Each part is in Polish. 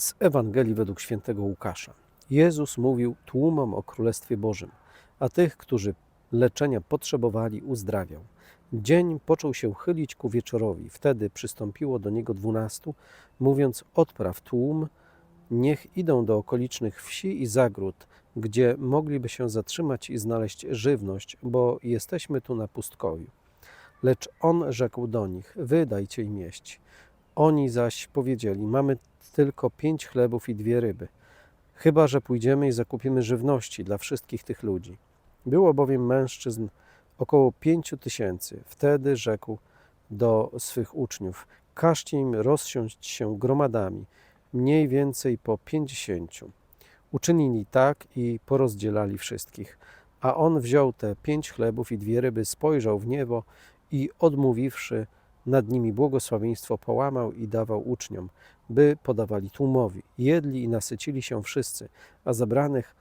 Z Ewangelii według świętego Łukasza. Jezus mówił tłumom o Królestwie Bożym, a tych, którzy leczenia potrzebowali, uzdrawiał. Dzień począł się chylić ku wieczorowi. Wtedy przystąpiło do niego dwunastu, mówiąc: Odpraw tłum, niech idą do okolicznych wsi i zagród, gdzie mogliby się zatrzymać i znaleźć żywność, bo jesteśmy tu na pustkowiu. Lecz on rzekł do nich: Wy dajcie im jeść. Oni zaś powiedzieli: Mamy tylko pięć chlebów i dwie ryby. Chyba, że pójdziemy i zakupimy żywności dla wszystkich tych ludzi. Było bowiem mężczyzn około pięciu tysięcy. Wtedy rzekł do swych uczniów: Każcie im rozsiąść się gromadami, mniej więcej po pięćdziesięciu. Uczynili tak i porozdzielali wszystkich. A on wziął te pięć chlebów i dwie ryby, spojrzał w niebo i odmówiwszy nad nimi błogosławieństwo, połamał i dawał uczniom, by podawali tłumowi. Jedli i nasycili się wszyscy, a zebranych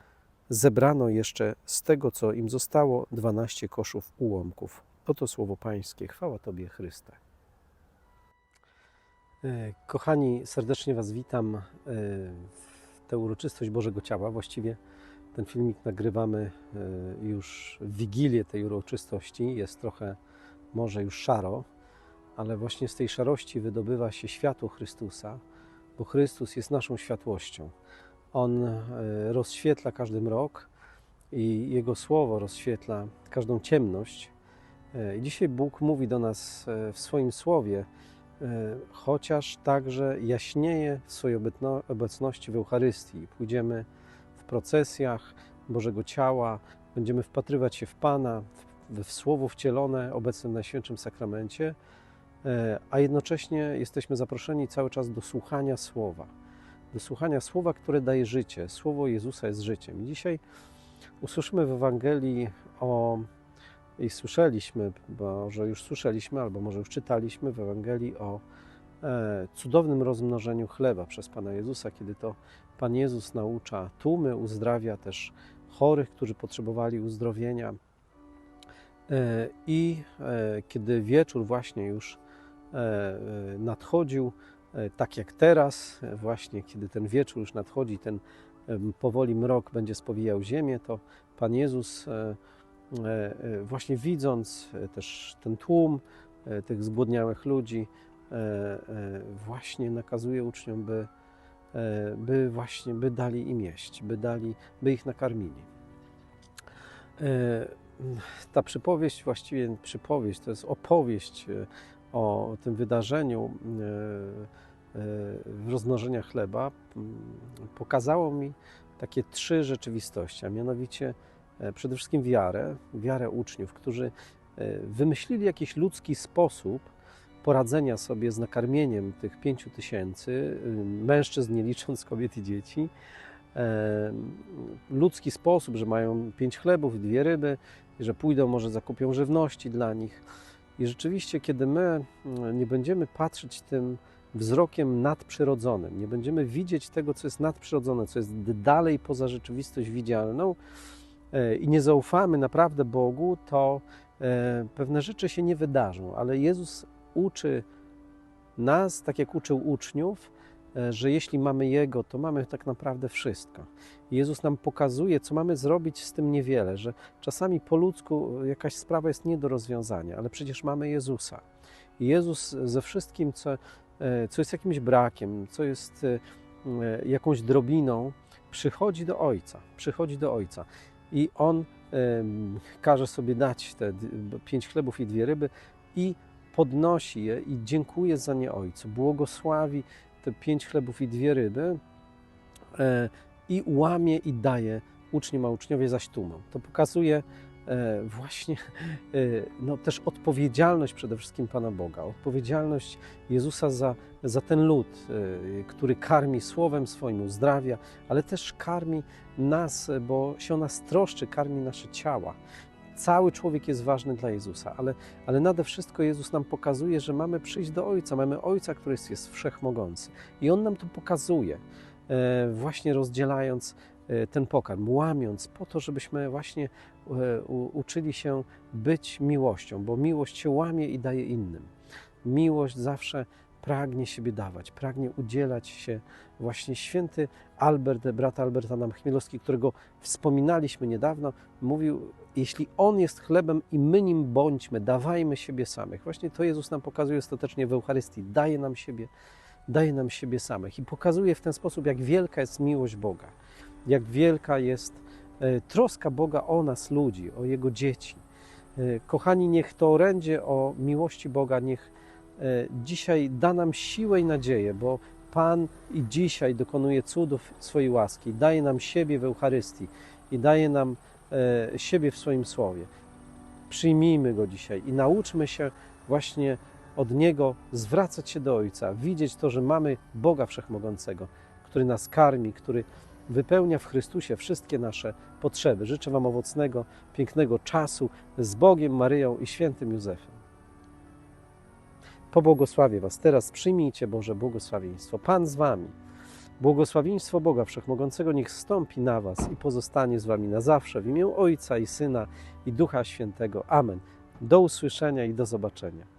zebrano jeszcze z tego, co im zostało, dwanaście koszów ułomków. Oto słowo Pańskie. Chwała Tobie, Chryste. E, Kochani, serdecznie Was witam e, w tę uroczystość Bożego Ciała. Właściwie ten filmik nagrywamy e, już w wigilię tej uroczystości. Jest trochę może już szaro, ale właśnie z tej szarości wydobywa się światło Chrystusa, bo Chrystus jest naszą światłością. On e, rozświetla każdy mrok i Jego Słowo rozświetla każdą ciemność. E, dzisiaj Bóg mówi do nas e, w swoim Słowie, chociaż także jaśnieje w swojej obecno- obecności w Eucharystii. Pójdziemy w procesjach Bożego Ciała, będziemy wpatrywać się w Pana, w, Słowo wcielone obecne w Najświętszym Sakramencie, a jednocześnie jesteśmy zaproszeni cały czas do słuchania Słowa. Do słuchania Słowa, które daje życie. Słowo Jezusa jest życiem. Dzisiaj usłyszymy w Ewangelii o i słyszeliśmy, może już słyszeliśmy, albo może już czytaliśmy w Ewangelii o e, cudownym rozmnożeniu chleba przez Pana Jezusa, kiedy to Pan Jezus naucza tłumy, uzdrawia też chorych, którzy potrzebowali uzdrowienia. E, I e, kiedy wieczór właśnie już e, e, nadchodził, e, tak jak teraz, e, właśnie kiedy ten wieczór już nadchodzi, ten powoli mrok będzie spowijał ziemię, to Pan Jezus e, e, e, właśnie widząc e, też ten tłum e, tych zgłodniałych ludzi, e, e, właśnie nakazuje uczniom, by, e, by właśnie, by dali im jeść, by dali, by ich nakarmili. E, Ta przypowieść, właściwie przypowieść, to jest opowieść e, o tym wydarzeniu e, e, rozmnożenia chleba, pokazało mi takie trzy rzeczywistości, a mianowicie e, przede wszystkim wiarę, wiarę uczniów, którzy wymyślili jakiś ludzki sposób poradzenia sobie z nakarmieniem tych pięciu tysięcy, y, mężczyzn nie licząc kobiet i dzieci, ludzki sposób, że mają pięć chlebów dwie ryby, że pójdą, może zakupią żywności dla nich. I rzeczywiście, kiedy my mm, nie będziemy patrzeć tym wzrokiem nadprzyrodzonym, nie będziemy widzieć tego, co jest nadprzyrodzone, co jest dalej poza rzeczywistość widzialną e, i nie zaufamy naprawdę Bogu, to e, pewne rzeczy się nie wydarzą. Ale Jezus uczy nas, tak jak uczył uczniów, że jeśli mamy Jego, to mamy tak naprawdę wszystko. Jezus nam pokazuje, co mamy zrobić z tym niewiele, że czasami po ludzku jakaś sprawa jest nie do rozwiązania, ale przecież mamy Jezusa. I Jezus ze wszystkim, co, e, co jest jakimś brakiem, co jest e, e, jakąś drobiną, przychodzi do Ojca. Przychodzi do Ojca. I On każe sobie dać te pięć chlebów i dwie ryby i podnosi je i dziękuję za nie Ojcu. Błogosławi te pięć chlebów i dwie ryby e, i łamie i daje uczniom, a uczniowie zaś tłumom. To pokazuje e, właśnie e, no, też odpowiedzialność przede wszystkim Pana Boga, odpowiedzialność Jezusa za, za ten lud, który karmi słowem swoim, uzdrawia, ale też karmi nas, bo się o nas troszczy, karmi nasze ciała. Cały człowiek jest ważny dla Jezusa, ale, ale nade wszystko Jezus nam pokazuje, że mamy przyjść do Ojca. Mamy Ojca, który jest, jest wszechmogący. I On nam to pokazuje, e, właśnie rozdzielając e, ten pokarm, łamiąc po to, żebyśmy właśnie e, uczyli się być miłością, bo miłość się łamie i daje innym. Miłość zawsze pragnie siebie dawać, pragnie udzielać się. Właśnie święty Albert, brat Albert Adam Chmielowski, którego wspominaliśmy niedawno, mówił, jeśli On jest chlebem i my nim bądźmy, dawajmy siebie samych. Właśnie to Jezus nam pokazuje ostatecznie w Eucharystii. Daje nam siebie, daje nam siebie samych i pokazuje w ten sposób, jak wielka jest miłość Boga, jak wielka jest e, troska Boga o nas, ludzi, o Jego dzieci. E, Kochani, niech to orędzie o miłości Boga, niech dzisiaj da nam siłę i nadzieję, bo Pan i dzisiaj dokonuje cudów swojej łaski, daje nam siebie w Eucharystii i daje nam e, siebie w swoim słowie. Przyjmijmy go dzisiaj i nauczmy się właśnie od niego zwracać się do Ojca, widzieć to, że mamy Boga Wszechmogącego, który nas karmi, który wypełnia w Chrystusie wszystkie nasze potrzeby. Życzę Wam owocnego, pięknego czasu z Bogiem, Maryją i świętym Józefem. Pobłogosławię Was. Teraz przyjmijcie Boże błogosławieństwo. Pan z Wami. Błogosławieństwo Boga Wszechmogącego niech stąpi na Was i pozostanie z Wami na zawsze. W imię Ojca i Syna i Ducha Świętego. Amen. Do usłyszenia i do zobaczenia.